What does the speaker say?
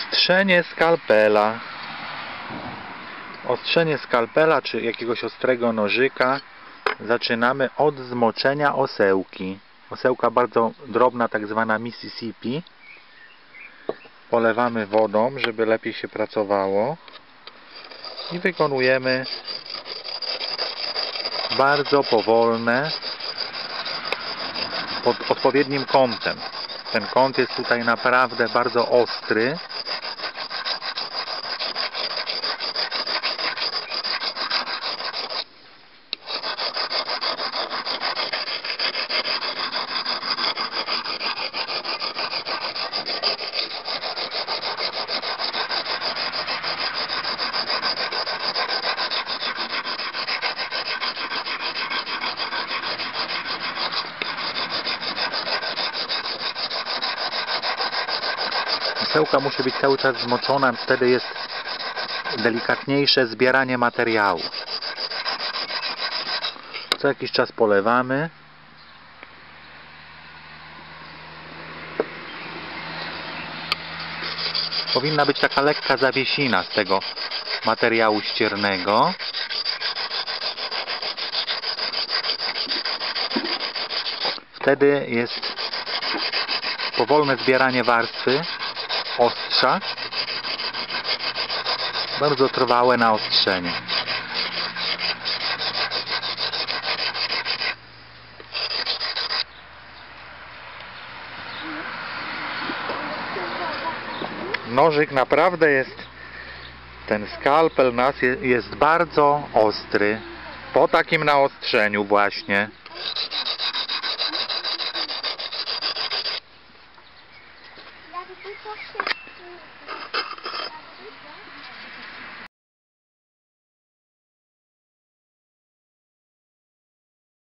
Ostrzenie skalpela. Ostrzenie skalpela czy jakiegoś ostrego nożyka zaczynamy od zmoczenia osełki. Osełka bardzo drobna, tak zwana Mississippi. Polewamy wodą, żeby lepiej się pracowało. I wykonujemy bardzo powolne pod odpowiednim kątem. Ten kąt jest tutaj naprawdę bardzo ostry. Masełka musi być cały czas zmoczona, wtedy jest delikatniejsze zbieranie materiału. Co jakiś czas polewamy. Powinna być taka lekka zawiesina z tego materiału ściernego. Wtedy jest powolne zbieranie warstwy ostrza. Bardzo trwałe naostrzenie. Nożyk naprawdę jest, ten skalpel nas je- jest bardzo ostry. Po takim naostrzeniu właśnie.